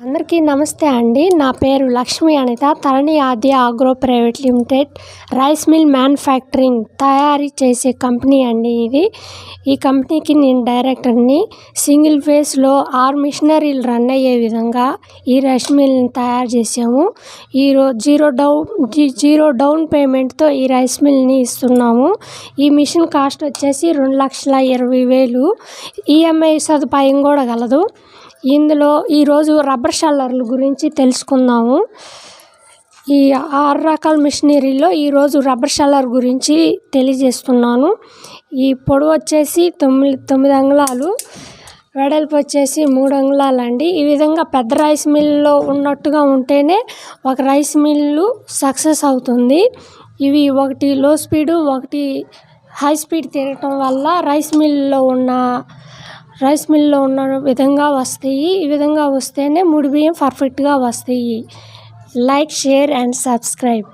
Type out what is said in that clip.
అందరికీ నమస్తే అండి. నా పేరు Lakshmi Anitha. Tarani Aadya agro private limited rice mill manufacturing తయారీ చేసే కంపెనీ అండి ఇది. ఈ కంపెనీకి నేను డైరెక్టర్ని సింగిల్ ఫేస్లో ఆరు మిషనరీలు రన్ అయ్యే విధంగా ఈ రైస్ మిల్ని తయారు చేసాము ఈరో జీరో డౌన్ జీరో డౌన్ పేమెంట్తో ఈ రైస్ మిల్ని ఇస్తున్నాము. ఈ మిషన్ కాస్ట్ వచ్చేసి రెండు లక్షల ఇరవై వేలు. ఈఎంఐ సదుపాయం కూడా కలదు ఇందులో ఈరోజు రబ్బర్ షల్లర్ల గురించి తెలుసుకుందాము. ఈ ఆరు రకాల మిషనరీలో ఈరోజు రబ్బర్ షల్లర్ గురించి తెలియజేస్తున్నాను. ఈ పొడవు వచ్చేసి తొమ్మిది తొమ్మిది అంగుళాలు వెడల్పు వచ్చేసి మూడు అంగుళాలు అండి. ఈ విధంగా పెద్ద రైస్ మిల్లో ఉన్నట్టుగా ఉంటేనే ఒక రైస్ మిల్లు సక్సెస్ అవుతుంది. ఇవి ఒకటి లో స్పీడు ఒకటి హై స్పీడ్ తిరగటం వల్ల రైస్ మిల్లులో ఉన్న రైస్ మిల్లో ఉన్న విధంగా వస్తాయి. ఈ విధంగా వస్తేనే ముడి బియ్యం పర్ఫెక్ట్గా వస్తాయి. Like share and subscribe.